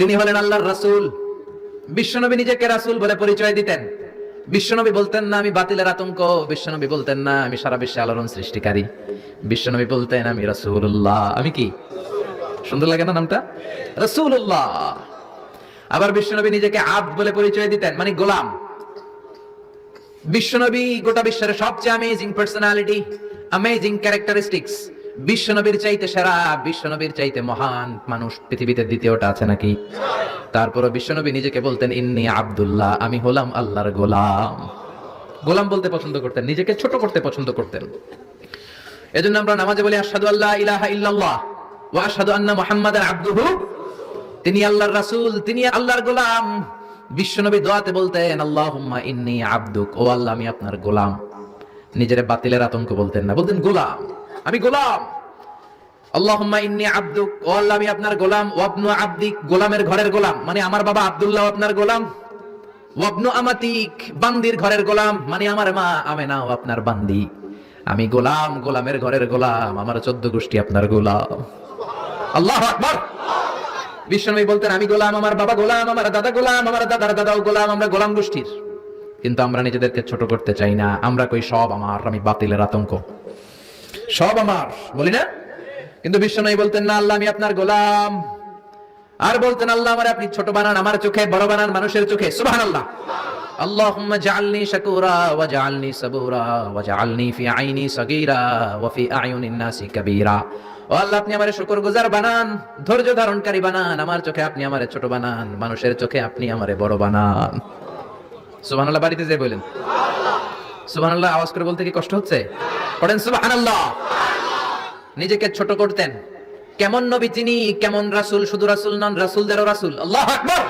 তিনি হলেন আল্লাহর রাসূল। বিশ্বনবী নিজেকে রাসুল বলে পরিচয় দিতেন। বিশ্বনবী বলতেন, না, আমি বাতিলের আতঙ্ক। বিশ্বনবী বলতেন, না, আমি সারা বিশ্বে আলোড়ন সৃষ্টিকারী। বিশ্বনবী বলতেন, আমি রাসূলুল্লাহ। আমি কি? সুন্দর লাগে না নামটা? রাসূলুল্লাহ। আবার বিশ্বনবী নিজেকে আব বলে পরিচয় দিতেন মানে গোলাম। বিশ্বনবী গোটা বিশ্বের সবচেয়ে অ্যামেজিং পার্সোনালিটি অ্যামেজিং ক্যারেক্টারিস্টিক্স বিশ্বনবীর চাইতে সেরা, বিশ্বনবীর চাইতে মহান মানুষ পৃথিবীতে দ্বিতীয়টা আছে নাকি? তারপরে বিশ্বনবী নিজেকে বলতেন, ইন্নি আব্দুল্লাহ, আমি হলাম আল্লাহর গোলাম। গোলাম বলতে পছন্দ করতেন, নিজেকে ছোট করতে পছন্দ করতেন। এজন্য আমরা নামাজে বলি, আশহাদু আল্লাহ ইলাহা ইল্লাল্লাহ ওয়া আশহাদু আন্না মুহাম্মাদান আবদুহু। তিনি আল্লাহর রাসূল, তিনি আল্লাহর গোলাম। বিশ্বনবী দোয়াতে বলতেন, আল্লাহুম্মা ইন্নী আবদুক, ও আল্লাহ, আমি আপনার গোলাম। নিজের বাতিলের আতঙ্ক বলতেন না, বলতেন, গোলাম। আমি গোলাম। আল্লাহুম্মা ইন্নী আবদুক। ও আল্লাহ, আমি আপনার গোলাম। ওয়াবনু আবদিক, গোলামের ঘরের গোলাম। মানে আমার বাবা আব্দুল্লাহ আপনার গোলাম। ওয়াবনু আমাতিক, বান্দির ঘরের গোলাম। মানে আমার মা আমেনাও আপনার বান্দি। আমি গোলাম, গোলামের ঘরের গোলাম। আমার চোদ্দ গোষ্ঠী আপনার গোলাম। আল্লাহ আকবার। বিশ্বনবী বলতেন, আমি গোলাম, আমার বাবা গোলাম, আমার দাদা গোলাম, আমার দাদার দাদাও গোলাম, আমরা গোলাম গোষ্ঠীর। কিন্তু আমরা নিজেদেরকে ছোট করতে চাই না। আমরা কই সব আমার, আমি বাতিলের আতঙ্ক। সব আমার বলি না কিন্তু বিশ্বনবী বলতেন না আল্লাহ আমি আপনার গোলাম আর বলতেন আল্লাহ আমার আপনি ছোট বানান আমার চোখে বড় বানান মানুষের চোখে সুবহানাল্লাহ اللهم اجعلني شكورا واجعلني صبورا واجعلني في عيني صغيرا وفي اعين الناس كبيرا ও আল্লাহ আপনি আমারে শুকরগুজার বানান ধৈর্য ধারণকারী বানান আমার চোখে আপনি আমারে ছোট বানান মানুষের চোখে আপনি আমারে বড় বানান সুবহানাল্লাহ বাড়িতে যে বলেন সুবহানাল্লাহ আওয়াজ করে বলতে কি কষ্ট হচ্ছে পড়েন সুবহানাল্লাহ নিজেকে ছোট করতেন কেমন নবী তিনি কেমন রাসূল শুধু রাসূল নন রাসূলদেরও রাসূল আল্লাহু আকবার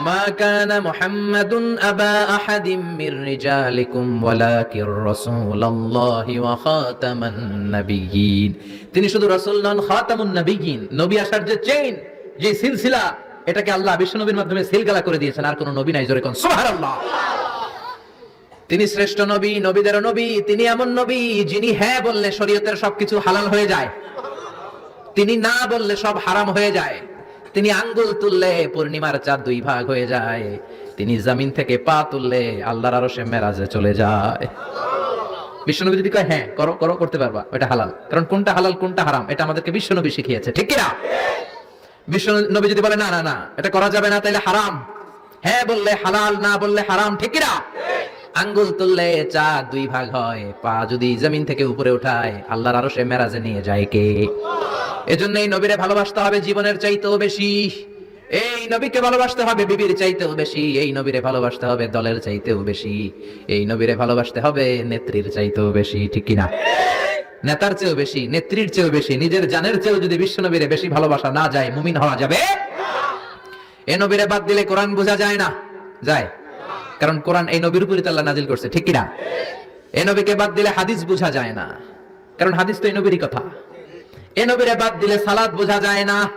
ما كان محمد أبا أحد من رجالكم ولكن رسول الله وخاتم النبيين তিনি শুধু রাসূল নন খাতামুন নবিয়িন নবী আসার যে চেইন যে সিলসিলা এটাকে আল্লাহ বিশ্ব নবীর মাধ্যমে সিলগালা করে দিয়েছেন আর কোন নবী নাই জোরে কোন সুবহানাল্লাহ তিনি শ্রেষ্ঠ নবী, নবীদের নবী, তিনি এমন নবী যিনি হ্যাঁ বললে শরীয়তের সবকিছু হালাল হয়ে যায়। তিনি না বললে সব হারাম হয়ে যায়। তিনি আঙ্গুল তুললে পূর্ণিমার চাঁদ দুই ভাগ হয়ে যায়। তিনি জামিন থেকে পা তুললে আল্লাহর আরও সে মেরাজে চলে যায়। বিশ্বনবী যদি কয় হ্যাঁ করো করো, করতে পারবা, ওটা হালাল। কারণ কোনটা হালাল, কোনটা হারাম, এটা আমাদেরকে বিশ্বনবী শিখিয়েছে। ঠিক কিনা? বিশ্ব নবী যদি বলে, না না না, এটা করা যাবে না তাহলে হারাম। হ্যাঁ বললে হালাল, না বললে হারাম, ঠিক কিনা? আঙ্গুল তুললে চা দুই ভাগ হয়, পা যদি জমিন থেকে উপরে উঠায়, আল্লাহর আরও সে মেরাজে নিয়ে যায় কে? এজন্য এই নবীরে ভালোবাসতে হবে জীবনের চাইতেও বেশি। এই নবীকে ভালোবাসতে হবে বিবির চাইতেও বেশি, এই নবীরে ভালোবাসতে হবে দলের চাইতেও বেশি, এই নবীরে ভালোবাসতে হবে নেত্রীর চাইতেও বেশি, ঠিক কিনা? নেতার চেয়েও বেশি, নেত্রীর চেয়েও বেশি, নিজের জানের চেয়েও যদি বিশ্ব নবীরে বেশি ভালোবাসা না যায়, মুমিন হওয়া যাবে? এ নবীরে বাদ দিলে কোরআন বোঝা যায় না। যায়। কারণ কোরআন এই নবীর উপরই তাল্লা নাজিল করছে, ঠিক কিনা? এ নবীকে বাদ দিলে হাদিস বোঝা যায় না। কারণ হাদিস তো এই নবীরই কথা। এ নবীরে বাদ দিলে সালাদ বোঝা যায় না।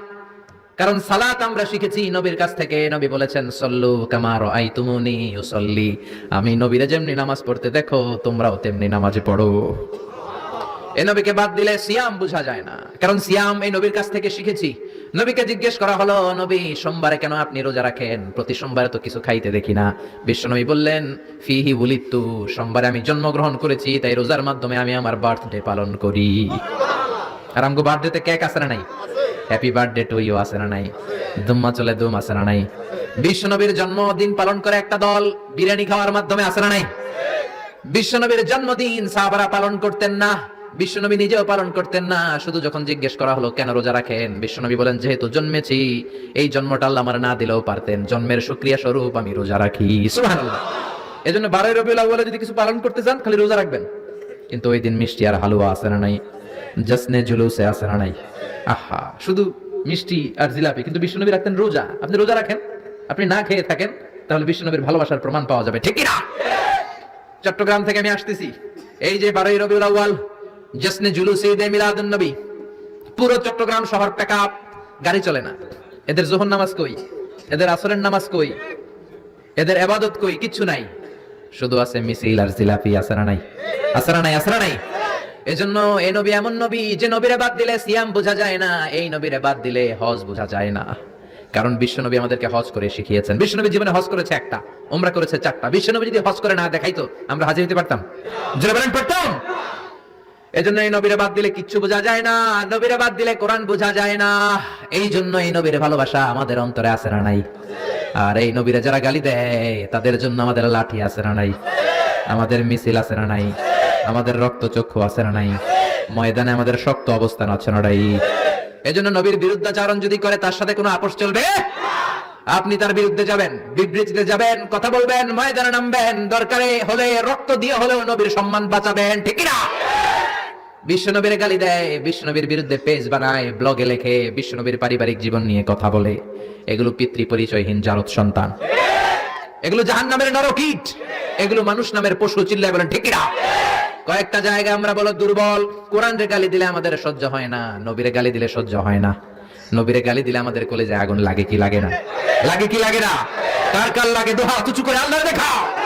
কারণ সালাত আমরা শিখেছি নবীর কাছ থেকে। নবী বলেছেন, সল্লু কামার আই তুমুনি আমি নবীরে যেমনি নামাজ পড়তে দেখো, তোমরাও তেমনি নামাজে পড়ো। এ নবীকে বাদ দিলে সিয়াম বোঝা যায় না। কারণ সিয়াম এই নবীর কাছ থেকে শিখেছি। নবীকে জিজ্ঞেস করা হলো, নবী, সোমবারে কেন আপনি রোজা রাখেন? প্রতি সোমবারে তো কিছু খাইতে দেখি না। বিশ্বনবী বললেন, ফিহি বুলিত্তু, সোমবারে আমি জন্মগ্রহণ করেছি, তাই রোজার মাধ্যমে আমি আমার বার্থডে পালন করি। আর আমগো বার্থডেতে কেক আছে না নাই? হ্যাপি বার্থডে টু ইউ আছে না নাই? দুম্মা চলে দুম আছে না নাই? বিশ্বনবীর জন্মদিন পালন করে একটা দল বিরিয়ানি খাওয়ার মাধ্যমে আছে না নাই? বিশ্বনবীর জন্মদিন সাহাবারা পালন করতেন না। বিশ্বনবী নিজেও পালন করতেন না। শুধু যখন জিজ্ঞেস করা হলো, কেন রোজা রাখেন? বিশ্বনবী বলেন, যেহেতু জন্মেছি, এই জন্মটা আল্লাহ আমার না দিলেও পারতেন। জন্মের সুক্রিয়া স্বরূপ আমি রোজা রাখি। সুবহানাল্লাহ। এজন্য বারোই আউয়ালে যদি কিছু পালন করতে চান, খালি রোজা রাখবেন। কিন্তু ওই দিন মিষ্টি আর হালুয়া আছে না নাই? জসনে জুলুসে আছে না নাই? আহা, শুধু মিষ্টি আর জিলাপি, কিন্তু বিশ্বনবী রাখতেন রোজা। আপনি রোজা রাখেন? আপনি না খেয়ে থাকেন, তাহলে বিশ্বনবীর ভালোবাসার প্রমাণ পাওয়া যাবে। ঠিক না? চট্টগ্রাম থেকে আমি আসতেছি। এই যে বারোই রবিউল আউয়াল জসনে জুলুসে ঈদে মিলাদুন নবী পুরো চট্টগ্রাম শহর প্যাক গাড়ি চলে না। এদের জোহর নামাজ কই? এদের আসরের নামাজ কই? এদের এবাদত কই? কিচ্ছু নাই। শুধু আছে মিছিল আর জিলাপি, আসারা নাই। আসারা নাই আসারা নাই। এজন্য এই নবী এমন নবী যে নবীরে বাদ দিলে সিয়াম বোঝা যায় না, এই নবীরে বাদ দিলে হজ বোঝা যায় না। কারণ বিশ্বনবী আমাদেরকে হজ করে শিখিয়েছেন। বিশ্বনবী জীবনে হজ করেছে একটা ওমরা করেছে চারটা। বিশ্বনবী যদি হজ করে না দেখাইতো, আমরা হাজির হতে পারতাম? জোরে পারতাম এজন্য এই নবীরে বাদ দিলে কিচ্ছু বোঝা যায় না, নবীরে বাদ দিলে কোরআন বোঝা যায় না। এই জন্য এই নবীর ভালোবাসা আমাদের অন্তরে আছে না নাই। আর এই নবীরে যারা গালি দেয়, তাদের জন্য আমাদের লাঠি আছে না নাই। আমাদের মিছিল আছে না নাই। আমাদের রক্ত চক্ষু আছে না নাই। ময়দানে আমাদের শক্ত অবস্থান আছে না নাই। এজন্য নবীর বিরুদ্ধাচারণ যদি করে, তার সাথে কোনো আপোষ চলবে? আপনি তার বিরুদ্ধে যাবেন, বিবৃতিতে যাবেন, কথা বলবেন, ময়দানে নামবেন, দরকারে হলে রক্ত দিয়ে হলেও নবীর সম্মান বাঁচাবেন, ঠিক না বিশ্বনবীর গালি দেয়, বিশ্বনবীর বিরুদ্ধে পেজ বানায় ব্লগে লেখে, বিশ্বনবীর পারিবারিক জীবন নিয়ে কথা বলে। এগুলো পিতৃ পরিচয়হীন জারত সন্তান। এগুলো জাহান নামের নরকিট এগুলো মানুষ নামের পশু চিল্লায় বলেন ঠিক না কয়েকটা জায়গা আমরা বলো, দুর্বল। কোরআন রে গালি দিলে আমাদের সহ্য হয় না, নবীরে গালি দিলে সহ্য হয় না। নবীরে গালি দিলে আমাদের কলেজে আগুন লাগে কি লাগে না? লাগে কি লাগে না? কার কার লাগে? দোহা তুচু করে আল্লাহ দেখা।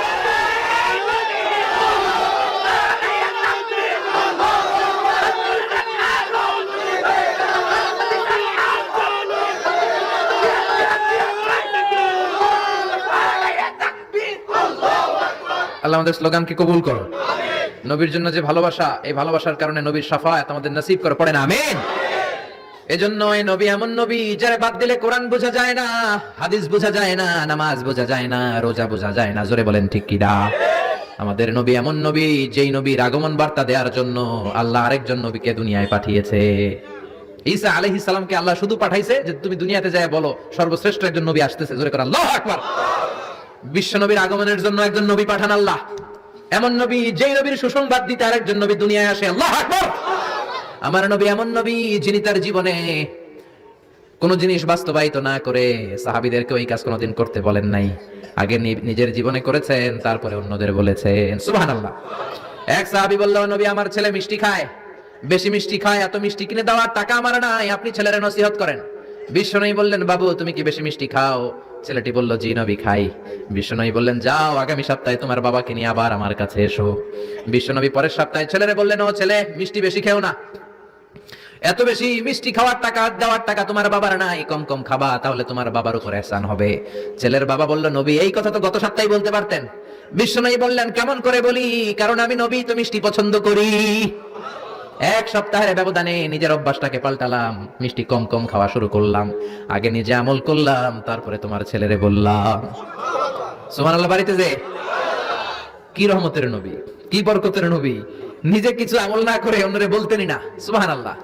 আল্লাহ আমাদের স্লোগানকে কবুল করো। নবীর জন্য যে ভালোবাসা, এই ভালোবাসার কারণে নবীর সাফায়াত আমাদের নসিব করে, পড়ে না, আমিন। এজন্য এই নবী এমন নবী, যারা বাদ দিলে কোরআন বোঝা যায় না, হাদিস বোঝা যায় না, নামাজ বোঝা যায় না, রোজা বোঝা যায় না, জোরে বলেন ঠিক কিনা আমাদের নবী এমন নবী, যেই নবীর আগমন বার্তা দেওয়ার জন্য আল্লাহ আরেকজন নবীকে দুনিয়ায় পাঠিয়েছে। ঈসা আলাইহিস সালামকে আল্লাহ শুধু পাঠাইছে যে, তুমি দুনিয়াতে যায় বলো, সর্বশ্রেষ্ঠ একজন নবী আসতেছে, জোরে করে আল্লাহু আকবার। বিশ্ব নবীর আগমনের জন্য একজন নবী পাঠান আল্লাহ। এমন নবী, যেই নবীর সুসংবাদ দিতে আরেকজন নবী দুনিয়ায় আসে, আল্লাহ আমার নবী এমন নবী, যিনি তার জীবনে কোন জিনিস বাস্তবায়িত না করে সাহাবিদেরকে ওই কাজ কোনোদিন করতে বলেন নাই। আগে নিজের জীবনে করেছেন, তারপরে অন্যদের বলেছেন। সুবহানাল্লাহ। এক সাহাবী বলল নবী, আমার ছেলে মিষ্টি খায়। বেশি মিষ্টি খায়, এত মিষ্টি কিনে দেওয়ার টাকা আমার নাই, আপনি ছেলের নসিহত করেন। বিশ্বনবী বললেন, বাবু, তুমি কি বেশি মিষ্টি খাও? ছেলেটি বলল, জি নবী, খাই। বিশ্বনবী বললেন, যাও, আগামী সপ্তাহে তোমার বাবাকে নিয়ে আবার আমার কাছে এসো। বিশ্বনবী পরের সপ্তাহে ছেলেরে বললেন, ও ছেলে, মিষ্টি বেশি খেও না। এত বেশি মিষ্টি খাওয়ার টাকা, দেওয়ার টাকা তোমার বাবার নাই, কম কম খাবা, তাহলে তোমার বাবার উপর এহসান হবে। ছেলের বাবা বলল, নবী, এই কথা তো গত সপ্তাহে বলতে পারতেন। বিশ্বনবী বললেন, কেমন করে বলি? কারণ আমি নবী, তো মিষ্টি পছন্দ করি। এক সপ্তাহের ব্যবধানে নিজের অভ্যাসটাকে পাল্টালাম, মিষ্টি কম কম খাওয়া শুরু করলাম। আগে নিজে আমল করলাম, তারপরে তোমার ছেলেরে বললাম। সুমান আল্লাহ বাড়িতে যে কি রহমতের নবী, কি বরকতের নবী। নিজে কিছু আমল না করে অন্যরে বলতেনই না। সুবাহান আল্লাহ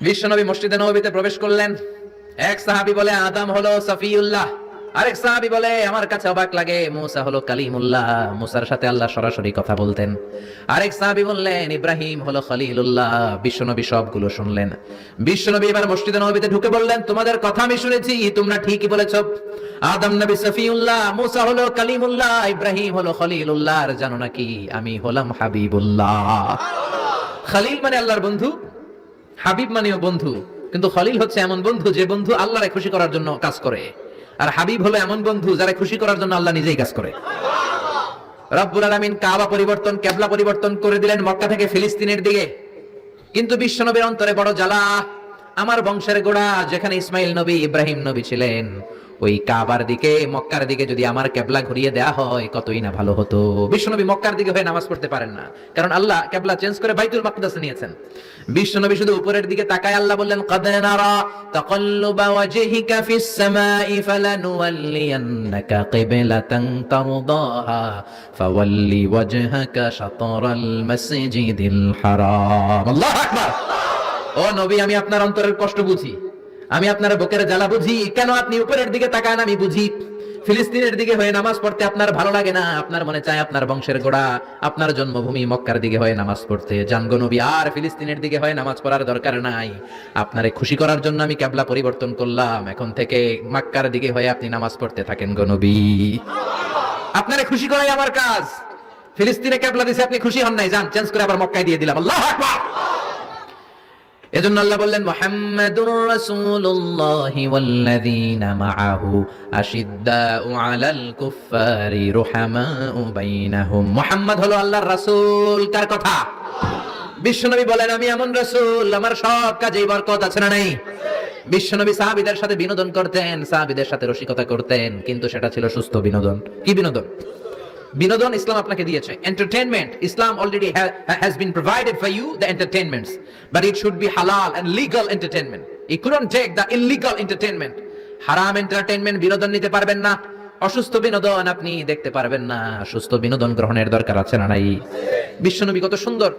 বিশ্বনবী মসজিদে নবীতে প্রবেশ করলেন। এক সাহাবী বলে, আদাম হলো সফিউল্লাহ। আরেক সাহাবী বলে, আমার কাছে অবাক লাগে, মুসা হলো কালিমুল্লাহ। মুসার সাথে আল্লাহ সরাসরি কথা বলতেন। আরেক সাহাবী বললেন, ইব্রাহিম হলো খলিলুল্লাহ। বিশ্বনবী সবগুলো শুনলেন। বিশ্বনবী এবার মসজিদে নবীতে ঢুকে বললেন, তোমাদের কথা আমি শুনেছি, তোমরা ঠিকই বলেছ। আদম নবী সফিউল্লাহ, মুসা হলো কালিমুল্লাহ, ইব্রাহিম হলো খলিলুল্লাহ, আর জানো নাকি, আমি হলাম হাবিবুল্লাহ। খালিল মানে আল্লাহর বন্ধু, হাবিব মানেও বন্ধু। কিন্তু খলিল হচ্ছে এমন বন্ধু, যে বন্ধু আল্লাহরে খুশি করার জন্য কাজ করে। আর হাবিব হলো এমন বন্ধু যারা খুশি করার জন্য আল্লাহ নিজেই কাজ করে। রব্বুল আলমিন কাবা পরিবর্তন, কেবলা পরিবর্তন করে দিলেন মক্কা থেকে ফিলিস্তিনের দিকে। কিন্তু বিশ্বনবীর অন্তরে বড় জ্বালা। আমার বংশের গোড়া যেখানে ইসমাইল নবী, ইব্রাহিম নবী ছিলেন। ওই কাবার দিকে, মক্কার দিকে যদি আমার কেবলা ঘুরিয়ে দেয়া হয়, কতই না ভালো হতো। বিশ্বনবী মক্কার দিকে হয়ে নামাজ পড়তে পারেন না। কারণ আল্লাহ কেবলা চেঞ্জ করে বাইতুল মাকদাসে নিয়েছেন। বিশ্বনবী শুধু উপরের দিকে তাকায় আল্লাহ বললেন তাকাল্লুবা ওয়াজহিকা ফিস সামাই ফালানুওয়াল্লিয়ান্নাকা তারদাহা ফাওয়াল্লি ওয়াজহাকা শাতরাল মাসজিদিল হারাম। আল্লাহু আকবার! ও নবী, আমি আপনার অন্তরের কষ্ট বুঝি। আমি আপনার বুকের জ্বালা বুঝি। কেন আপনি উপরের দিকে তাকান আমি বুঝি। ফিলিস্তিনের দিকে হয়ে নামাজ পড়তে আপনার ভালো লাগে না। আপনার মনে চায় আপনার বংশের গোড়া। আপনার জন্মভূমি মক্কার দিকে হয়ে নামাজ পড়তে। জানগো নবী, আর ফিলিস্তিনের দিকে হয়ে নামাজ পড়ার দরকার নাই। আপনারে খুশি করার জন্য আমি ক্যাবলা পরিবর্তন করলাম। এখন থেকে মক্কার দিকে হয়ে আপনি নামাজ পড়তে থাকেন গো নবী। আপনারে খুশি করাই আমার কাজ। ফিলিস্তিনে ক্যাবলা দিছে, আপনি খুশি হন নাই। যান চেঞ্জ করে আবার মক্কায় দিয়ে দিলাম। আল্লাহ আকবার! এজন্য আল্লাহ বললেন, মুহাম্মাদুর রাসূলুল্লাহ ওয়াল্লাযীনা মাআহু আশিদ্দাউ আলাল কুফফারি রুহামাউ বাইনাহুম। মুহাম্মদ হলো আল্লাহর রাসূল। কার কথা? বিশ্বনবী বলেন, আমি এমন রাসূল, আমার সব কাজেই বরকত আছে না নাই? বিশ্বনবী সাহাবিদের সাথে বিনোদন করতেন, সাহাবিদের সাথে রসিকতা করতেন, কিন্তু সেটা ছিল সুস্থ বিনোদন। কি বিনোদন? বিনোদন ইসলাম আপনাকে দিয়েছে। Entertainment Islam already has been provided for you the entertainments but it should be halal and legal entertainment I couldn't take the illegal entertainment haram entertainment বিনোদন নিতে পারবেন না। অসুস্থ বিনোদন আপনি দেখতে পারবেন না। সুস্থ বিনোদন গ্রহণের দরকার আছে না নাই? বিশ্বনবী কত সুন্দর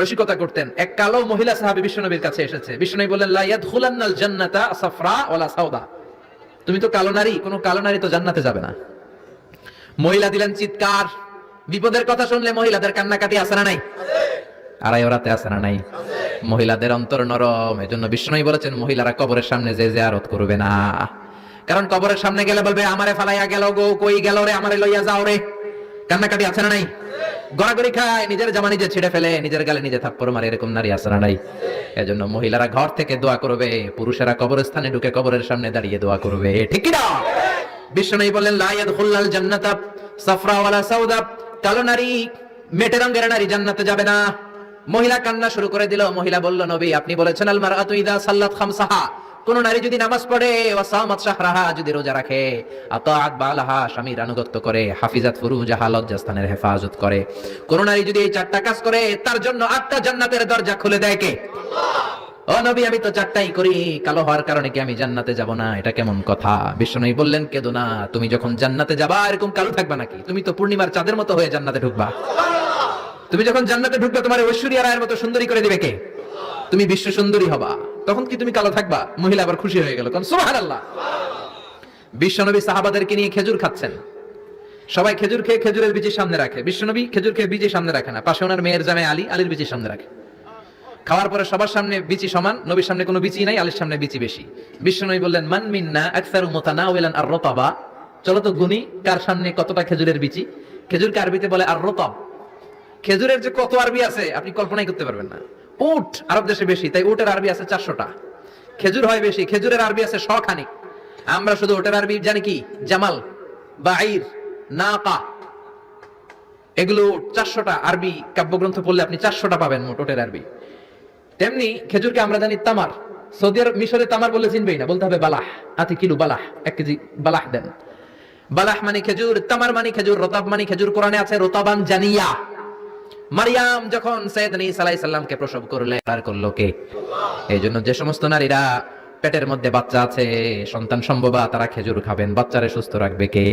রসিকতা করতেন। এক কালো মহিলা সাহাবী বিশ্বনবীর কাছে এসেছে। বিশ্বনবী বললেন, লা ইয়াদখুলান্নাল জান্নাতা সাফরা ওয়ালা সাউদা তুমি তো কালো নারী, কোনো কালো নারী তো জান্নাতে যাবে না। মহিলা দিলেন চিৎকার। বিপদের কথা শুনলে মহিলাদের কান্নাকাটি আসে না নাই? আড়াই ওরাতে আসে না নাই? মহিলাদের অন্তর নরম, এজন্য বিষ্ণুই বলেছেন, মহিলারা কবরের সামনে যে জিয়ারত করবে না। কারণ কবরের সামনে গেলে বলবে, আমারে ফালাইয়া গেল গো, কই গেল রে, আমারে লইয়া যাও রে। কান্নাকাটি আছে না নাই? গড়াগড়ি খায়, নিজের জামা নিজে ছিঁড়ে ফেলে, নিজের গালে নিজে থাপ্পড় মারে, এরকম নারী আছে না নাই? এজন্য মহিলারা ঘর থেকে দোয়া করবে, পুরুষেরা কবরস্থানে ঢুকে কবরের সামনে দাঁড়িয়ে দোয়া করবে। ঠিক না? বিষ্ণু বললেন লায়াদ খুল্লাল জান্নাতা সাফরা ওয়ালা সাউদা। কালো নারী, মেটে রঙের নারী জান্নাতে যাবে না। মহিলা কান্না শুরু করে দিল। মহিলা বলল, নবী, আপনি বলেছেন আল মারআতু ইদা সাল্লাত খামসাহা। কোন নারী যদি নামাজ পড়ে শাহরাহা, যদি রোজা রাখে, আতাআত বালাহা, স্বামীর আনুগত্য করে, হাফিজাত ফুরুজাহা, লজ্জাস্থানের হেফাজত করে। কোন নারী যদি এই চারটা কাজ করে, তার জন্য আটটা জান্নাতের দরজা খুলে দেয় কে? ও নবী, আমি তো চারটাই করি। কালো হওয়ার কারণে কি আমি জান্নাতে যাব না? এটা কেমন কথা? বিষ্ণু বললেন, কেদো না, তুমি যখন জান্নাতে যাবা, এরকম কালো থাকবা নাকি? তুমি তো পূর্ণিমার চাঁদের মতো হয়ে জান্নাতে ঢুকবা। তুমি যখন জান্নাতে ঢুকবে, তোমার ঐশ্বরিয়া রায়ের মতো সুন্দরী করে দিবে কে? তুমি বিশ্ব সুন্দরী হবা। তখন কি তুমি কালো থাকবা? মহিলা আবার খুশি হয়ে গেল। কারণ সুবহানাল্লাহ। বিশ্বনবী সাহাবাদেরকে নিয়ে খেজুর খাচ্ছেন। সবাই খেজুর খেয়ে খেজুরের বীজের সামনে রাখে। বিশ্বনবী খেজুর খেয়ে বীজের সামনে রাখে না। পাশে ওনার মেয়ের জামাই আলী, আলীর বীজের সামনে রাখে। খাওয়ার পরে সবার সামনে বিচি সমান, নবীর সামনে কোনো বিচি নাই, আলীর সামনে বিচি বেশি। বিশ্ব বিশ্বনবী বললেন, মান মিন্না আকসারু মুতানাওয়ালান আর রতাবা চলো তো গুনি, কার সামনে কতটা খেজুরের বিচি? খেজুরকে আরবিতে বলে আর রতাব খেজুরের যে কত আরবি আছে, আপনি কল্পনাই করতে পারবেন না। উট আরব দেশে বেশি, তাই উটের আরবি আছে চারশোটা। খেজুর হয় বেশি, খেজুরের আরবি আছে শখানিক। আমরা শুধু ওটের আরবি জানি কি? জামাল বাইর নাকা। এগুলো চারশোটা আরবি কাব্যগ্রন্থ পড়লে আপনি চারশোটা পাবেন মোট ওটের আরবি। তেমনি খেজুরকে আমরা জানি তামার। সৌদি আরব মিশরে তামার বলে চিনবেই না, বলতে হবে বালাহ। আতি কিলো বালাহ, এক কেজি বালাহ দেন। বালাহ মানে খেজুর, তামার মানে খেজুর, রতাব মানে খেজুর, কোরআনে আছে রতাবান জানিয়া। মারিয়াম যখন সৈয়দ ঈসা আলাইহিস সালামকে প্রসব করলে, তার করল কে? এই জন্য যে সমস্ত নারীরা পেটের মধ্যে বাচ্চা আছে, সন্তান সম্ভবা, তারা খেজুর খাবেন, বাচ্চারে সুস্থ রাখবে কে?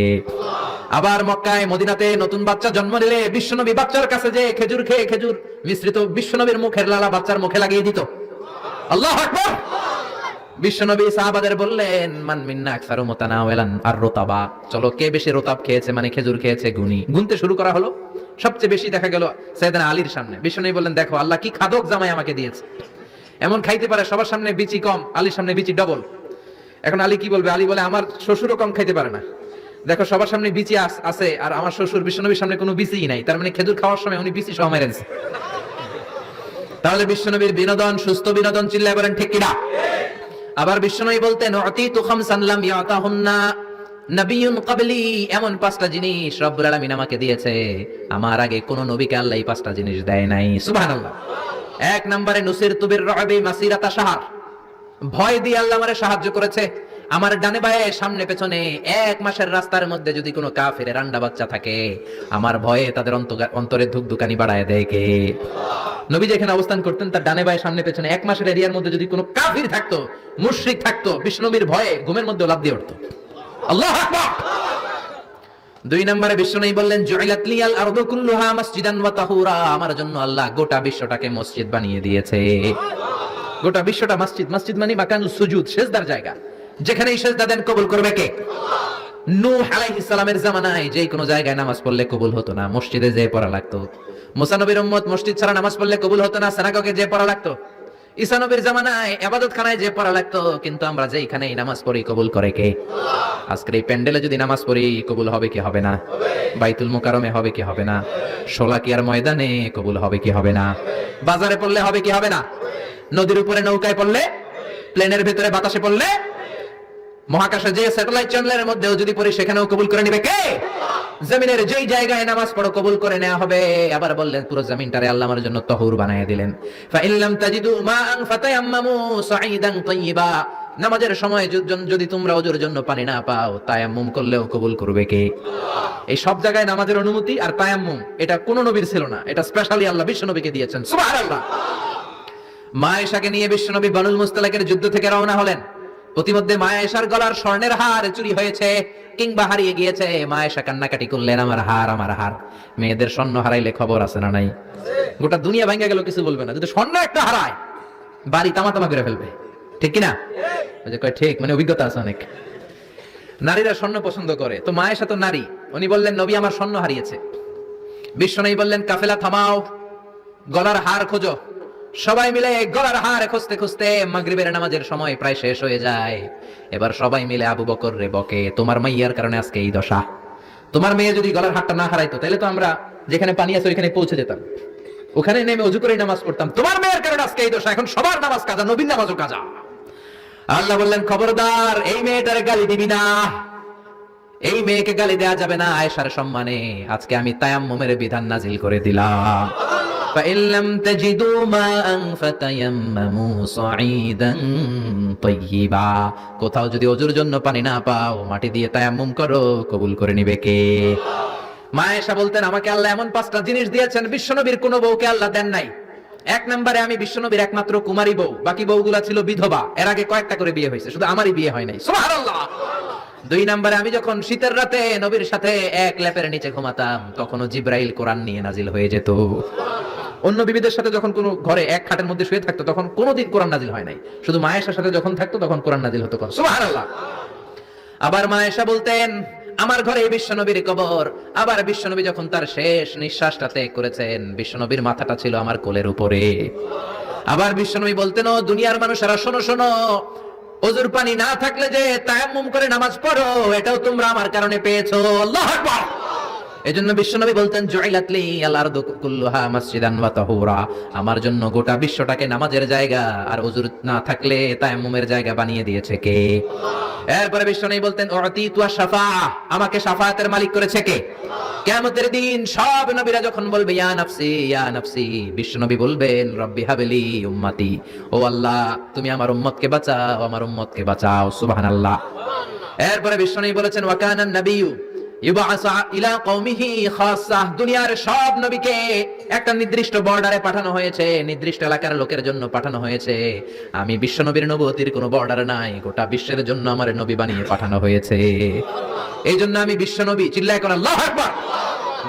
আবার মক্কায়, মদিনাতে নতুন বাচ্চা জন্ম নিলে বিশ্বনবী বাচ্চার কাছে যে খেজুর খেয়ে খেজুর মিশ্রিত বিশ্বনবীর মুখের লালা বাচ্চার মুখে লাগিয়ে দিত। আল্লাহ বিশ্বনবী সাহাবাদের বললেন, মান মিন্না আর রতাবা। চলো, কে বেশি রতাব খেয়েছে মানে খেজুর খেয়েছে গুনি গুনতে শুরু করা হলো। সবচেয়ে বেশি দেখা গেল সাইয়েদনা আলীর সামনে। বিশ্বনবী বললেন, দেখো, আল্লাহ কি খাদক জামাই আমাকে দিয়েছে। এমন খাইতে পারে সবার সামনে বিচি কম, আলীর সামনে বিচি ডবল এখন আলী কি বলবে? আলী বলে, আমার শ্বশুরও কম খাইতে পারে না। দেখো, সবার সামনে বিচি আছে, আর আমার শ্বশুর বিশ্বনবীর সামনে কোনো বিচিই নাই। তার মানে খেজুর খাওয়ার সময় উনি বিচি সহ মেরেছে। তাহলে বিশ্বনবীর বিনোদন, সুস্থ বিনোদন চিল্লায় বলেন, ঠিক কিনা? আবার বিশ্বনবী বলতেন, অতীতু খামসান লাম ইয়াতাহুন্না। নবিয়ুন ক্বাবলি। এমন পাঁচটা জিনিস রব্বুল আলামিন আমাকে দিয়েছে। আমার আগে কোন নবীকে আল্লাহ এই পাঁচটা জিনিস দেয় নাই। সুবহানাল্লাহ। এক নম্বরে নুসির তুবির রবি মাসিরাতা শাহর। ভয় দিয়ে আল্লাহ আমারে সাহায্য করেছে। আমার ডানে বায়ে, সামনে পেছনে এক মাসের রাস্তার মধ্যে যদি কোনো কাফের, রান্ডা বাচ্চা থাকে, আমার ভয়ে তাদের অন্তরে ধুক দুকানি বাড়ায় কে? নবী যেখানে অবস্থান করতেন, তার ডানে বায়ে, সামনে পেছনে এক মাসের এরিয়ার মধ্যে যদি কোনো কাফির থাকতো, মুশরিক থাকতো, বিষ্ণবীর ভয়ে ঘুমের মধ্যে লাভ দিয়ে উঠতো। আল্লাহ আকবার! দুই নম্বরে বিশ্ব নেই বললেন, জুইলাত লিয়াল আরদু কুল্লুহা মসজিদান ওয়া তাহুরা। আমার জন্য আল্লাহ গোটা বিশ্বটাকে মসজিদ বানিয়ে দিয়েছে। গোটা বিশ্বটা মসজিদ মসজিদ মানে মাকানুল সুজুদ, সেজদার জায়গা। যেখানেই সেজদা দেন, কবুল করবে কে? নূহ আলাইহিস জামানায় যেই কোনো জায়গায় নামাজ পড়লে কবুল হতো না। মসজিদে যেয়ে পড়া লাগতো। মুসা নবীর উম্মত মসজিদ ছাড়া নামাজ পড়লে কবুল হতো না সেনাগগে যে পড়া লাগতো। ঈসা জামানায় ইবাদত খানায় যে পড়া লাগতো, কিন্তু আমরা যেইখানেই নামাজ পড়ি, কবুল করে কে? আজকের এই প্যান্ডেলে যদি নামাজ পড়ি, কবুল হবে কি হবে না? বাইতুল মুকারমে হবে কি হবে না? সোলাকিয়ার ময়দানে কবুল হবে কি হবে না? বাজারে পড়লে হবে কি হবে না? নদীর উপরে নৌকায় পড়লে? প্লেনের ভেতরে বাতাসে পড়লে? মহাকাশে যে স্যাটেলাইট চ্যানেলের মধ্যেও যদি পড়ি, সেখানেও কবুল করে নিবে কে? জমিনের যেই জায়গায় নামাজ পড়ো, কবুল করে নেওয়া হবে। আবার বললেন, পুরো জমিনটারে আল্লাহ আমার জন্য তহুর বানায় দিলেন। ফাইল্লাম তাজিদু ফাতায়াম্মামু নামাজের সময় যদি তোমরা ওজোর জন্য পানি না পাও, তায়াম্মুম করলেও কবুল করবে কে? এই সব জায়গায় নামাজের অনুমতি আর তায়াম্মুম, এটা কোন নবীর ছিল না। এটা স্পেশালি আল্লাহ বিশ্ব নবীকে দিয়েছেন। সুবহানাল্লাহ। মা এশাকে নিয়ে বিশ্বনবী বানুল মুস্তালাকের যুদ্ধ থেকে রওনা হলেন। প্রতিমধ্যে মা এশার গলার স্বর্ণের হার চুরি হয়েছে, কিংবা হারিয়ে গিয়েছে। মা এশা কান্নাকাটি করলেন, আমার হার আমার হার। মেয়েদের স্বর্ণ হারাইলে খবর আছে না নাই? গোটা দুনিয়া ভাঙ্গা গেল, কিছু বলবে না। যদি স্বর্ণ একটা হারায়, বাড়ি তামা তামা করে ফেলবে। ঠিক কিনা? ঠিক মানে অভিজ্ঞতা আছে অনেক। নারীরা স্বর্ণ পছন্দ করে। তো মা এশা তো নারী। উনি বললেন, নবী আমার স্বর্ণ হারিয়েছে। বিশ্ব বিশ্বনবী বললেন, কাফেলা থামাও, গলার হার খোঁজো। সবাই মিলে গলার হার খুঁজতে খুঁজতে মাগরিবের নামাজের সময় প্রায় শেষ হয়ে যায়। এবার সবাই মিলে আবু বকর রে বকে, তোমার মাইয়ার কারণে আজকে এই দশা। তোমার মেয়ে যদি গলার হারটা না হারাইতো, তাহলে তো আমরা যেখানে পানি আছে ওইখানে পৌঁছে যেতাম। ওখানে নেমে অজু করে নামাজ পড়তাম। তোমার মেয়ের কারণে আজকে এই দশা। এখন সবার নামাজ কাজা নবীন নামাজও কাজা। আল্লাহ বললেন, খবরদার, এই মেয়েটার গালি দিবি না। এই মেয়েকে গালি দেওয়া যাবে না আয়েশার সম্মানে। আজকে আমি তায়াম্মুমের বিধান নাজিল করে দিলাম। فإن لم تجدوا ماء فتيمموا صعيدا طيبا কোথাও যদি ওজুর জন্য পানি না পাও মাটি দিয়ে তায়াম্মুম করো কবুল করে নিবে কে মা এসা বলতেন আমাকে আল্লাহ এমন পাঁচটা জিনিস দিয়েছেন বিশ্বনবীর কোনো বউকে আল্লাহ দেন নাই এক নম্বরে আমি বিশ্বনবীর একমাত্র কুমারী বউ বাকি বউগুলা ছিল বিধবা এর আগে কয়েকটা করে বিয়ে হয়েছে শুধু আমারই বিয়ে হয় নাই সুবহানাল্লাহ দুই নম্বরে আমি যখন শীতের রাতে নবীর সাথে এক ল্যাপের নিচে ঘুমাতাম তখনও জিব্রাইল কোরআন নিয়ে নাজিল হয়ে যেত অন্য বিবিদের সাথে যখন কোনো ঘরে এক খাটের মধ্যে শুয়ে থাকতো, তখন কোনোদিন কোরআন নাজিল হয় নাই। শুধু মায়েশার সাথে যখন থাকতো, তখন কোরআন নাজিল হতো সুবহানাল্লাহ। আবার মায়েশা বলতেন, আমার ঘরে বিশ্বনবীর কবর। আবার বিশ্বনবী যখন তার শেষ নিঃশ্বাসটা ত্যাগ করেছেন, বিশ্বনবীর মাথাটা ছিল আমার কোলের উপরে। আবার বিশ্বনবী বলতেন দুনিয়ার মানুষেরা, শোনো শোনো। অজুর পানি না থাকলে যে তায়াম্মুম করে নামাজ পড়ো, এটাও তোমরা আমার কারণে পেয়েছ। আল্লাহু আকবার! এজন্য বিশ্বনবী বলতেন জুইলাতলি আল্লাহর কুল্লুহা মসজিদান ওয়া তাহুরা। আমার জন্য গোটা বিশ্বটাকে নামাজের জায়গা, আর ওজুর না থাকলে তায়াম্মুমের জায়গা বানিয়ে দিয়েছে কে? এরপরে বিশ্বনবী বলতেন উতি তুয়া শাফা আমাকে শাফায়াতের মালিক করেছে কে? কিয়ামতের দিন সব নবীরা যখন বলবে, ইয়া নাফসি ইয়া নাফসি, বিশ্বনবী বলবেন, রব্বি হাবেলি উম্মতি। ও আল্লাহ, তুমি আমার উম্মতকে বাঁচাও, আমার উম্মতকে বাঁচাও। সুবহানাল্লাহ। এরপরে বিশ্বনবী বলেছেন ওয়াকানান নাবিয়্যু দুনিয়ার সব নবীকে একটা নির্দিষ্ট বর্ডারে পাঠানো হয়েছে, নির্দিষ্ট এলাকার লোকের জন্য পাঠানো হয়েছে। আমি বিশ্ব নবীর নবতির কোনো বর্ডার নাই, গোটা বিশ্বের জন্য আমার নবী বানিয়ে পাঠানো হয়েছে। এই জন্য আমি বিশ্ব নবী, চিল্লায় করার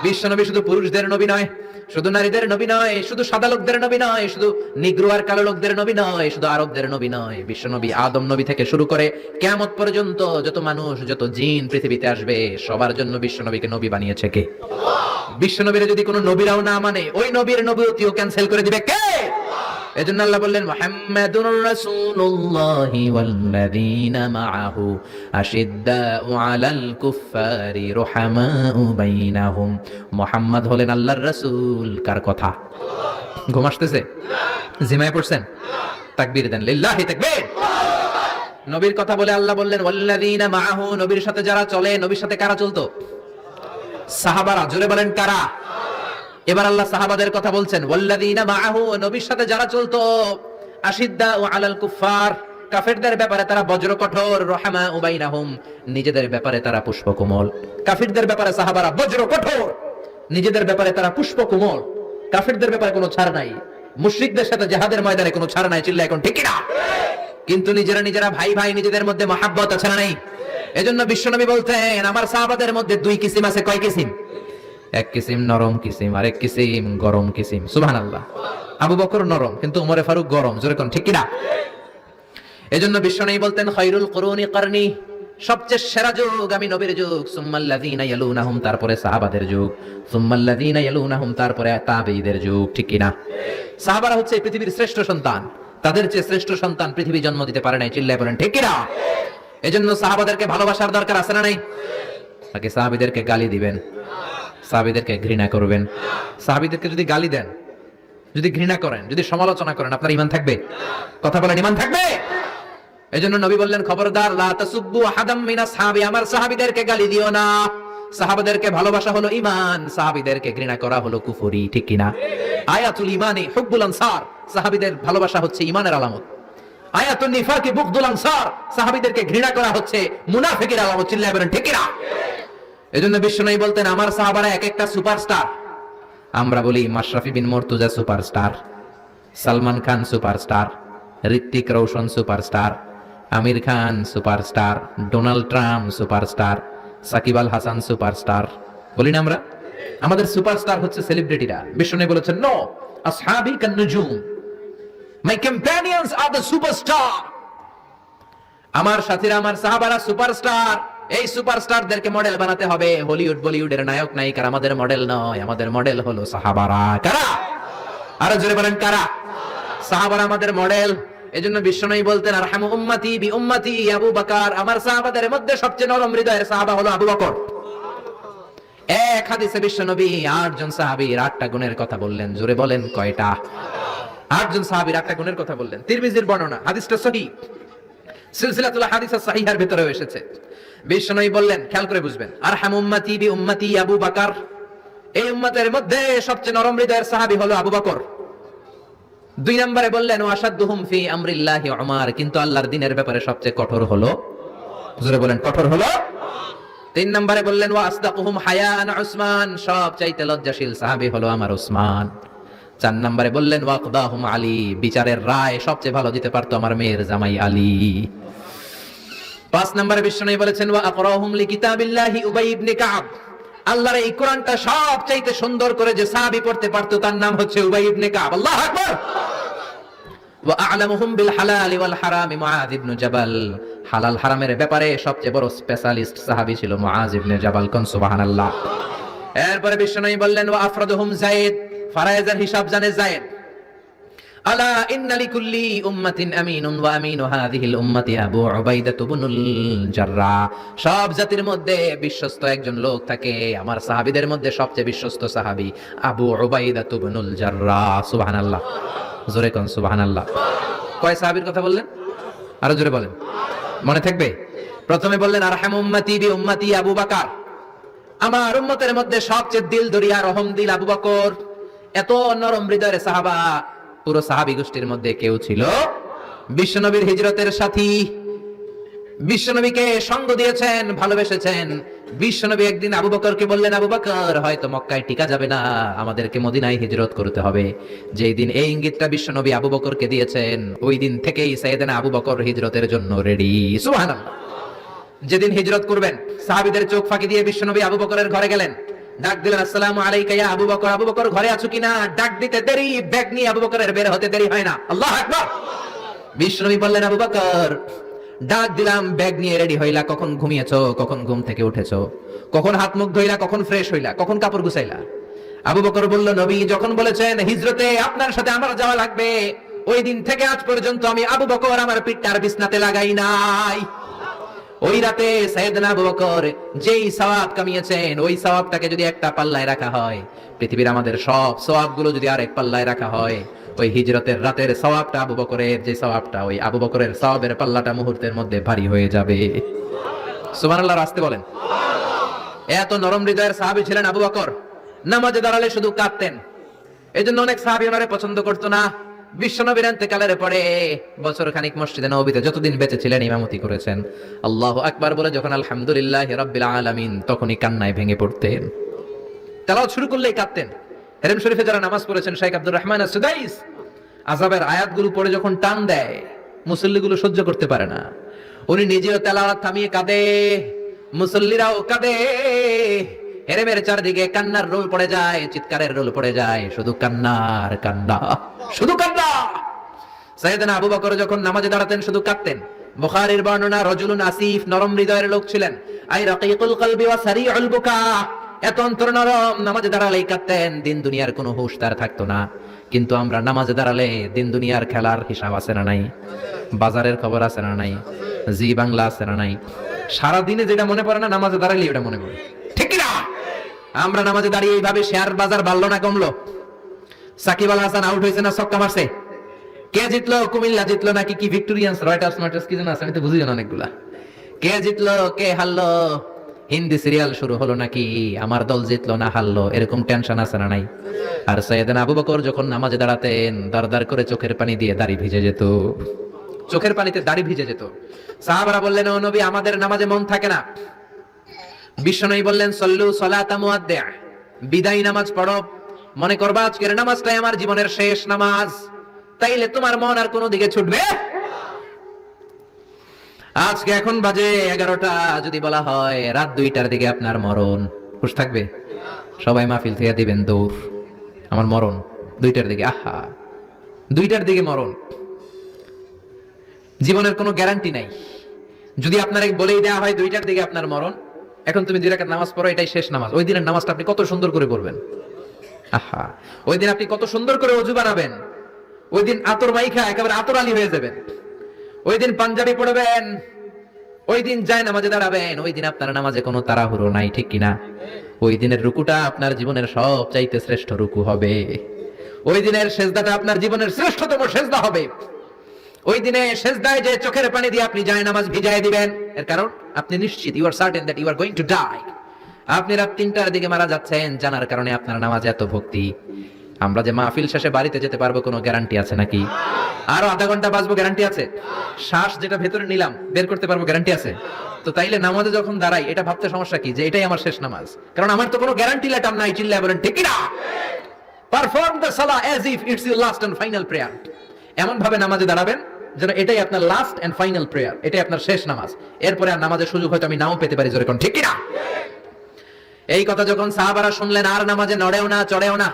বিশ্ব নবী শুধু পুরুষদের নবী নয় শুধু নারীদের নবী নয়, শুধু সাদা লোকদের নবী নয়, শুধু নিগ্রো আর কালো লোকদের নবী নয়, শুধু আরবদের নবী নয়। বিশ্ব নবী আদম নবী থেকে শুরু করে কেমন পর্যন্ত যত মানুষ, যত জিন পৃথিবীতে আসবে, সবার জন্য বিশ্ব নবীকে নবী বানিয়েছে কে? বিশ্ব নবীরা যদি কোনো নবীরাও না মানে ওই নবীর নবীও ক্যান্সেল করে দিবে কে? এজন্য আল্লাহ বললেন, মুহাম্মাদুর রাসূলুল্লাহি ওয়াল্লাযীনা মাআহু আশিদ্দাউ আলাল কুফফারি রুহামাউ বাইনাহুম। মুহাম্মদ হলেন আল্লাহর রাসূল। কার কথা? ঘুম আসতেছে? জিমায় পড়ছেন? তাকবীর দেন। লিল্লাহি তাকবীর। নবীর কথা বলে আল্লাহ বললেন, ওয়াল্লাযীনা মাআহু, নবীর সাথে যারা চলে, নবীর সাথে কারা চলতো? সাহাবারা, জোরে বলেন কারা? এবার আল্লাহ সাহাবাদের কথা বলছেন নবীর সাথে যারা চলতো ও আলাল কুফার কাফেরদের ব্যাপারে তারা বজ্র কঠোর, রহমা নিজেদের ব্যাপারে তারা পুষ্প কোমল ব্যাপারে সাহাবারা বজ্র কঠোর, নিজেদের ব্যাপারে তারা পুষ্প কোমল ব্যাপারে কোনো ছাড় নাই। মুশরিকদের সাথে জাহাদের ময়দানে কোনো ছাড় নাই চিল্লা এখন ঠিক না কিন্তু নিজেরা নিজেরা ভাই ভাই নিজেদের মধ্যে মহাব্বত আছে না নাই? এজন্য বিশ্বনবী বলতেন আমার সাহাবাদের মধ্যে দুই কিসিম আছে, কয় কিসিম? এক কিসিম নরম কিসিম আর এক কিসিম গরম কিসিম। সুবহান আল্লাহ আবু বকর নরম, কিন্তু উমরে ফারুক গরম, জোরে কোন ঠিক কিনা? এজন্য বিশ্ব নেই বলতেন খৈরুল করুনি করনি সবচেয়ে সেরা যুগ, আমি নবীর যুগ। সুম্মাল্লাযীনা ইয়ালুনাহুম, তারপরে সাহাবাদের যুগ। সুম্মাল্লাযীনা ইয়ালুনাহুম, তারপরে তাবেঈদের যুগ, ঠিক কিনা? সাহাবারা হচ্ছে পৃথিবীর শ্রেষ্ঠ সন্তান। তাদের চেয়ে শ্রেষ্ঠ সন্তান পৃথিবী জন্ম দিতে পারে নাই, চিল্লায় বলেন, ঠিক কিনা? এজন্য সাহাবাদেরকে ভালোবাসার দরকার আছে না নাই? নাকি সাহাবীদেরকে গালি দিবেন। সাহাবিদেরকে ঘৃণা করবেন। সাহাবিদেরকে যদি গালি দেন, যদি ঘৃণা করেন, যদি সমালোচনা করেন, আপনার ইমান থাকবে? কথা বলেন ইমান থাকবে? এজন্য নবী বললেন, খবরদার আমার সাহাবীদেরকে গালি দিও না। সাহাবাদেরকে ভালোবাসা হলো ইমান সাহাবীদেরকে ঘৃণা করা হলো কুফরি, ঠিক কিনা আয়াতুল ইমানি হুব্বুল আনসার, সাহাবীদের ভালোবাসা হচ্ছে ইমানের আলামত। আয়াতুন নিফাকি বুকদুল আনসার, সাহাবীদেরকে ঘৃণা করা হচ্ছে মুনাফিকের আলামত, চিল্লায় বলেন, ঠিক না? এজন্য বিশ্বনবী বলতেন, আমার সাহাবারা এক একটা সুপারস্টার। আমরা বলি, Mashrafe Bin Mortaza superstar. Salman Khan superstar. Hrithik Roshan superstar. Aamir Khan superstar. Donald Trump superstar. Shakib Al Hasan superstar. বলি না আমরা? আমাদের সুপারস্টার হচ্ছে সেলিব্রিটিরা। বিষ্ণু বলেছেন, নো, আসহাবি কান নুজুম my companions are the superstar আমার সাথীরা, আমার সাহাবারা সুপারস্টার। এই সুপারস্টারদেরকে মডেল বানাতে হবে। হলিউড বলিউডের নায়ক, নায়িকার আমাদের মডেল নয়। আমাদের মডেল হলো সাহাবারা। কারা? আরও জোরে বলেন, কারা? সাহাবারা আমাদের মডেল এজন্য বিশ্বনবী বলতেন আর হামু উম্মতি বি উম্মতি আবু বকর। আমার সাহাবাদের মধ্যে সবচেয়ে নরম হৃদয়ের সাহাবা হলো আবু বকর। এক হাদিসে বিশ্বনবী আটজন সাহাবীর আটটা গুণের কথা বললেন। জোরে বলেন, কয়টা? আটজন সাহাবীর আটটা গুণের কথা বললেন। তিরমিজির বর্ণনা, হাদিসটা সহিহ সিলসিলাতুল হাদিস সাহিহার ভিতরেও এসেছে। বিশ্বনবী বললেন, খেয়াল করে বুঝবেন। আর হাম উম্মতি বি উম্মতি আবু বাকার। এই উম্মতের মধ্যে সবচেয়ে নরম হৃদয়ের সাহাবী হলো আবু বকর। দুই নম্বরে বললেন ওয়াসাদুহুম ফি আমরিল্লাহি উমার। কিন্তু আল্লাহর দিনের ব্যাপারে সবচেয়ে কঠোর হলো, জোরে বলেন, কঠোর হলো। তিন নম্বরে বললেন, ওয়া আসদাকুহুম হায়ান উসমান। সব লজ্জাশীল সাহাবী হলো আমার উসমান। চার নম্বরে বললেন ওয়াকদাহুম আলী। বিচারের রায় সবচেয়ে ভালো দিতে পারতো আমার মেয়ের জামাই আলী। পাঁচ নম্বরে বিশ্বনবী বলেছেন, ওয়া আকরাহুম লিকিতাবিল্লাহি উবাই ইবনে কাব। আল্লাহর এই কোরআনটা সব চাইতে সুন্দর করে যে সাহাবী পড়তে পারতো, তার নাম হচ্ছে উবাই ইবনে কাব। আল্লাহু আকবার! ওয়া বিল হালাল ওয়াল হারাম মুআয ইবনে জাবাল। হালাল হারামের ব্যাপারে সবচেয়ে বড় স্পেশালিস্ট সাহাবী ছিল মুআয ইবনে জাবাল কোন, সুবহানাল্লাহ। এরপরে বিশ্বনবী বললেন, ওয়া আফরাদুহুম যায়েদ। ফারায়েজের হিসাব জানে, যায়েদ। আলা ইন্না লিকুল্লি উম্মাতিন আমিনুন ওয়া আমিনু হাযিহিল উম্মতি আবু উবাইদা ইবনুল জাররাহ সব জাতির মধ্যে বিশ্বস্ত একজন লোক থাকে, আমার সাহাবীদের মধ্যে সবচেয়ে বিশ্বস্ত সাহাবী আবু উবাইদা ইবনুল জাররাহ সুবহানাল্লাহ। জোরে কোন সুবহানাল্লাহ। কয় সাহাবীর কথা বললেন? আরও জোরে বলেন। মনে থাকবে? প্রথমে বললেন, আরহাম উম্মতি বি উম্মতি আবু বকর। আমার উম্মতের মধ্যে সবচেয়ে দিল দরিয়া রহম দিল আবু বকর। এত নরম হৃদয়ের সাহাবা পুরো সাহাবি গোষ্ঠীর মধ্যে কেউ ছিল? বিশ্বনবীর হিজরতের সাথী। বিশ্বনবীকে সঙ্গ দিয়েছেন, ভালোবেসেছেন। বিশ্বনবী একদিন আবু বকরকে বললেন, আবু বকর, হয়তো মক্কায় টিকা যাবে না। আমাদেরকে মদিনায় হিজরত করতে হবে। যেই দিন এই ইঙ্গিতটা বিশ্বনবী আবু বকরকে দিয়েছেন, ওই দিন থেকেই সাইয়েদনা আবু বকর হিজরতের জন্য রেডি। সুবহানাল্লাহ। যেদিন হিজরত করবেন, সাহাবিদের চোখ ফাঁকি দিয়ে বিশ্বনবী আবু বকরের ঘরে গেলেন। ডাক দিলেন, আসসালামু আলাইকা আবু বকর আবু বকর, ঘরে আছো কিনা? ডাক দিতে দেরি, ব্যাগ নিয়ে আবু বকরের বের হতে দেরি হয় না। আল্লাহ আকবার। বিশ্বনবী বললেন, আবু বকর, ডাক দিলাম, ব্যাগ নিয়ে রেডি হইলা, কখন ঘুমিয়েছো, কখন ঘুম থেকে উঠেছো, কখন হাত মুখ ধইলা, কখন ফ্রেশ হইলা, কখন কাপড় গুছাইলা? আবু বকর বলল, নবী যখন বলেছেন, হিজরতে আপনার সাথে আমার যাওয়া লাগবে, ওই দিন থেকে আজ পর্যন্ত আমি আবু বকর আমার পিঠটার বিছনাতে লাগাই নাই। ওই রাতে সাইয়েদনা আবু বকর যেই সওয়াব কামিয়েছেন, ওই সওয়াবটাকে যদি একটা পাল্লায় রাখা হয়, পৃথিবীর আমাদের সব সওয়াবগুলো যদি আরেক পাল্লায় রাখা হয়, ওই হিজরতের রাতের সওয়াবটা আবু বকরের যে সওয়াবটা ওই আবু বকরের সওয়াবের পাল্লাটা মুহূর্তের মধ্যে ভারী হয়ে যাবে। সুবহানাল্লাহ রাস্তে বলেন। এত নরম হৃদয়ের সাহাবী ছিলেন আবু বকর নামাজে দাঁড়ালে শুধু কাঁদতেন। এজন্য অনেক সাহাবী ওনারে পছন্দ করতো না। বিশ্বনবীর ইন্তেকালের পরে বছর খানিক মসজিদে নবীতে যতদিন বেঁচে ছিলেন ইমামতি করেছেন। আল্লাহু আকবার বলে যখন আলহামদুলিল্লাহ রাব্বিল আলামিন তখনই কান্নায় ভেঙে পড়তেন। তেলাওয়াত শুরু করলেই কাঁদতেন। হেরেম শরীফে যারা নামাজ পড়েছেন শেখ আব্দুর রহমান সুদাইস আজাবের আয়াতগুলো পড়ে যখন টান দেয়, মুসল্লিগুলো সহ্য করতে পারে না। উনি নিজেও তেলাওয়াত থামিয়ে কাঁদে, মুসল্লিরাও কাঁদে। হেরেমের চারদিকে কান্নার রোল পড়ে যায়, চিৎকারের রোল পড়ে যায়, শুধু কান্নার কান্না, শুধু কান্না। সাইয়েদনা আবু বকর যখন নামাজে দাঁড়াতেন, শুধু কাঁদতেন। বুখারীর বর্ণনা, রজুলুন আসিফ, নরম হৃদয়ের লোক ছিলেন। আই রাকিকুল কলবি ওয়া সারিউল বুকা। এত অন্তর নরম, নামাজে দাঁড়ালেই কাঁদতেন, দিন দুনিয়ার কোনো হুঁশ তার থাকতো না। কিন্তু আমরা নামাজে দাঁড়ালে দিন দুনিয়ার খেলার হিসাব আছে না নাই? বাজারের খবর আছে না নাই? জি বাংলা আছে না নাই? সারা দিনে যেটা মনে পড়ে না, নামাজে দাঁড়ালে এটা মনে পড়ে। আমরা নামাজে দাঁড়িয়ে এইভাবে শেয়ার বাজার বাড়লো না, কমলো? সাকিব আল হাসান আউট হয়েছে না, ছক্কা মারছে? কে জিতলো? কুমিল্লা জিতলো নাকি কি? ভিক্টোরিয়ান্স রয়টার্স নয়টার্স কি যেন আছে? আমি তো বুঝি না অনেকগুলা। কে জিতলো? কে হারলো? হিন্দি সিরিয়াল শুরু হলো নাকি? আমার দল জিতলো না, হারলো? এরকম টেনশন আছে না নাই? আর সৈয়দান আবু বকর যখন নামাজে দাঁড়াতেন, দরদার করে চোখের পানি দিয়ে দাড়ি ভিজে যেত। চোখের পানিতে দাড়ি ভিজে যেত। সাহাবারা বললেন, ও নবী, আমাদের নামাজে মন থাকে না। বিশ্বনবী বললেন, সল্লু সলাতা মুয়াদ্দি। বিদায় নামাজ পড়ো। মনে করবা, আজকের নামাজটাই আমার জীবনের শেষ নামাজ। তাইলে তোমার মন আর কোনো দিকে ছুটবে? আজকে এখন বাজে এগারোটা, যদি বলা হয়, রাত দুইটার দিকে আপনার মরণ। খুশ থাকবে? সবাই মাহফিল থেকে দিবেন দৌড়। আমার মরণ, দুইটার দিকে। আহা! দুইটার দিকে মরণ। জীবনের কোনো গ্যারান্টি নাই। যদি আপনার বলেই দেওয়া হয়, দুইটার দিকে আপনার মরণ। এখন তুমি দুই রাকাত নামাজ পড়ো, এটাই শেষ নামাজ। ওই দিনের নামাজটা আপনি কত সুন্দর করে পড়বেন। আহা। ওই দিন আপনি কত সুন্দর করে অজু বানাবেন ওই দিন আতর মাইখা একেবারে আতর আলী হয়ে যাবেন। ওই দিন পাঞ্জাবি পড়বেন। ওই দিন যায় নামাজে দাঁড়াবেন। ওই দিন আপনার নামাজে কোনো তাড়াহুড়ো নাই, ঠিক কিনা? ওই দিনের রুকুটা আপনার জীবনের সব চাইতে শ্রেষ্ঠ রুকু হবে। ওই দিনের সেজদাটা আপনার জীবনের শ্রেষ্ঠতম সেজদা হবে। ওই দিনে সেজদায় যে চোখের পানি দিয়ে আপনি যায় নামাজ ভিজায় দিবেন। এর কারণ? আপনি নিশ্চিত you are certain that you are going to die আপনি রাত তিনটার দিকে মারা যাচ্ছেন, জানার কারণে আপনার নামাজে এত ভক্তি। আমরা যে মাহফিল শেষে বাড়িতে যেতে পারব, কোনো গ্যারান্টি আছে নাকি? আরও আধা ঘণ্টা বাঁচবো গ্যারান্টি আছে? শ্বাস যেটা ভেতরে নিলাম, বের করতে পারব গ্যারান্টি আছে? তো তাইলে নামাজে যখন দাঁড়াই, এটা ভাবতে সমস্যা কি? যে এটাই আমার শেষ নামাজ। কারণ আমার তো কোনো গ্যারান্টি লেটার নাই চিল্লা বলেন, ঠিক না! Perform the salah as if it's your last and final prayer এমন ভাবে নামাজে দাঁড়াবেন যেন এটাই আপনার লাস্ট এন্ড ফাইনাল প্রেয়ার এটাই আপনার শেষ নামাজ। এরপরে আর নামাজের সুযোগ হয়তো আমি নাও পেতে পারি জোরে কোন ঠিক না এই কথা যখন সাহাবারা শুনলেন, আর নামাজে নড়েও না, চড়েও না,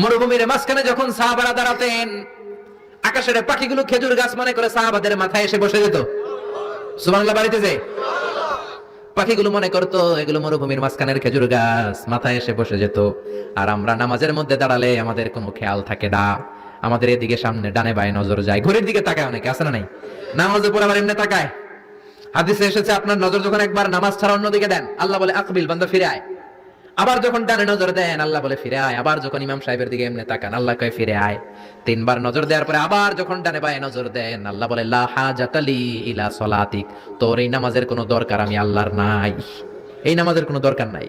মরুভূমির মাঝখানে যখন সাহাবারা দাঁড়াতেন, আকাশের পাখিগুলো খেজুর গাছ মনে করে সাহাবাদের মাথায় এসে বসে যেত। সুবহানাল্লাহ, বাড়িতে যে? পাখিগুলো মনে করতো, এগুলো মরুভূমির মাঝখানের খেজুর গাছ, মাথায় এসে বসে যেত। আর আমরা নামাজের মধ্যে দাঁড়ালে আমাদের কোনো খেয়াল থাকে না। আমাদের এদিকে সামনে ডানে বায়ে নজর যায়। ঘড়ির দিকে তাকায় অনেকে, আছে না নাই? নামাজের পর আবার এমনি তাকায়। হাদিসে এসেছে, আপনার নজর যখন একবার নামাজ ছাড়া অন্যদিকে দেন, আল্লাহ বলে, আকবিল, বান্দা, ফিরে আয়। আবার যখন ডানে নজর দেন, আল্লাহ বলে, ফিরে আয়। আবার যখন ইমাম সাহেবের দিকে এমনি তাকান, আল্লাহ কয়, ফিরে আয়। তিনবার নজর দেওয়ার পরে আবার যখন ডানে বায়ে নজর দেন, আল্লাহ বলে, লা হাজাতালি ইলা সলাতিক। তোর এই নামাজের কোনো দরকার আমি আল্লাহর নাই। এই নামাজের কোনো দরকার নাই।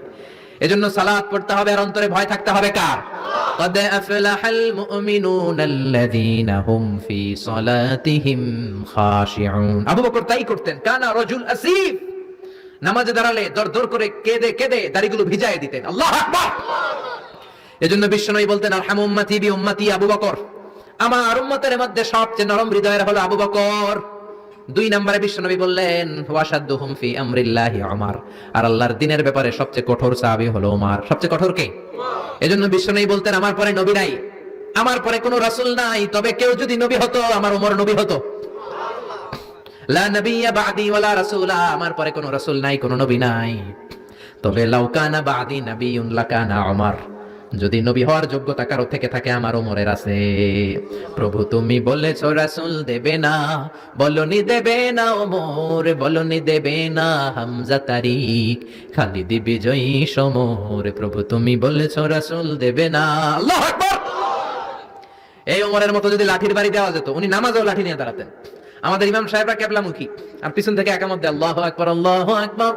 এজন্য সালাত পড়তে হবে আর অন্তরে ভয় থাকতে হবে কার قد أفلح المؤمنون الذين هم في صلاتهم خاشعون আবু বকর তাই করতেন কানা রজুল আসিফ নামাজে দাঁড়ালে দর দর করে কেঁদে কেঁদে দাড়িগুলো ভিজায় দিতেন আল্লাহ আকবার এজন্য বিশ্বনবী বলতেন আরহাম উম্মতি বি উম্মতি আবু বকর আমার উম্মতের মধ্যে সবচেয়ে নরম হৃদয়ের হলো আবু বকর দুই নম্বরে বিশ্বনবী বললেন ওয়াসাদ্দুহুম ফি আমরিল্লাহি ওমর আর আল্লাহর দিনের ব্যাপারে সবচেয়ে কঠোর সাহাবী হলো ওমর সবচেয়ে কঠোর কে? এজন্য বিশ্বনবী বলতেন, আমার পরে নবী নাই। আমার পরে কোনো রাসূল নাই। তবে কেউ যদি নবী হতো, আমার ওমর নবী হতো। লা নবিয়্যা বাদি ওয়ালা রাসূলা, আমার পরে কোনো রাসূল নাই, কোনো নবী নাই। তবে লাউকানা বাদি নবিয়ুন লাকানা ওমর যদি নবী হওয়ার যোগ্যতা কারও থেকে থাকে আমার ওমরের আছে। প্রভু, তুমি বলেছ, রাসূল দেবে না। বলনি দেবে না, ওমর, বলনি দেবে না, হামজা তারিক, খালিদি বিজয়ী সমর। প্রভু, তুমি বলেছ, রাসূল দেবে না। এই ওমরের মতো যদি লাঠির বাড়ি দেওয়া যেত, উনি নামাজও লাঠি নিয়ে দাঁড়াতেন। আমাদের ইমাম সাহেবরা কেবলামুখী। আর পিছন থেকে একামত দেয়, আল্লাহু আকবার আল্লাহু আকবার।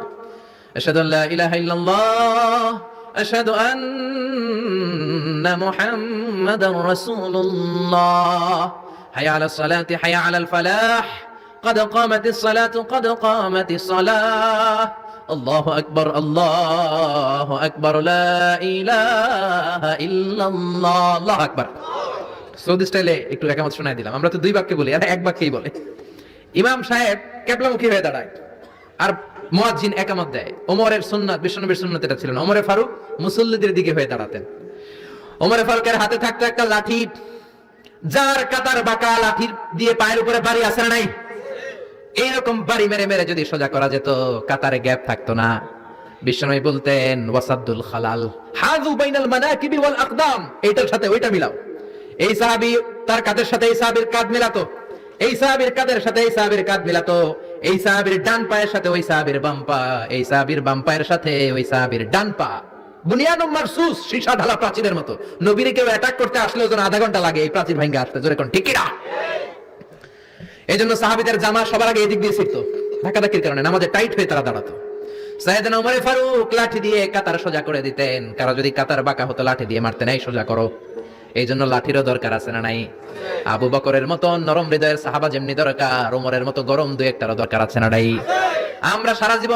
আশহাদু আল্লা ইলাহা ইল্লাল্লাহ। আশহাদু আন্না মুহাম্মাদার রাসূলুল্লাহ হায়া আলাস সালাতি হায়া আলাল ফালাহ قد قامت الصلاة قد قامت الصلاة الله أكبر الله أكبر لا إله إلا الله الله أكبر সৌদি স্টাইলে একটু একামত শোনাই দিলাম আমরা তো দুই বাক্যে বলি আর এক বাক্যেই বলে ইমাম সাহেব কেবলামুখী হয়ে দাঁড়ায় আর মুয়াজ্জিন একামত দেয়। ওমরের সুন্নাত, বিশ্বনবীর সুন্নাত এটা ছিল না। ওমরে ফারুক মুসল্লিদের দিকে হয়ে দাঁড়াতেন। ওমরে ফারুকের হাতে থাকতো একটা লাঠি। যার কাতার বাঁকা লাঠির দিয়ে পায়ের উপরে বাড়ি আসে নাই? এইরকম বাড়ি মেরে মেরে যদি সোজা করা যেত, কাতারে গ্যাপ থাকতো না। বিশ্বনবী বলতেন ওয়াসাদুল খালাল, হাযু বাইনাল মানাকিবি ওয়াল আকদাম। এইটার সাথে ওইটা মিলাও। এই সাহাবী তার কাদের সাথে এই সাহাবীর কাঁধ মিলাতো? এই সাহাবীর কাদের সাথে এই সাহাবীর কাঁধ মিলাতো? এই সাহাবীর ডান পায়ের সাথে, ওই সাহাবীর বাম পা। এই সাহাবীর বাম পায়ের সাথে, ওই সাহাবীর ডান পা। বুনিয়ানুম মারসুস সীসা ঢালা প্রাচীরের মতো। নবীরে কেউ অ্যাটাক করতে আসলেও যেন আধা ঘণ্টা লাগে, এই প্রাচীর ভাঙ্গে আসতে। জোরে কোন, ঠিক না এই জন্য সাহাবিদের জামা সবার আগে এদিক দিয়ে ছিটতো। ধাক্কাধাক্কির কারণে নামাজে টাইট হয়ে তারা দাঁড়াতো। সাইয়েদনা ওমরে ফারুক লাঠি দিয়ে কাতার সোজা করে দিতেন। কারও যদি কাতার বাঁকা হতো, লাঠি দিয়ে মারতেন এই সোজা করো। এই জন্য লাঠিরও দরকার আছে না নাই? আবু বকরের মতো নরম হৃদয়ের সাহাবা যেমনি দরকার, ওমরের মতো গরম দু একটারও দরকার আছে না নাই? আমরা সারা জীবন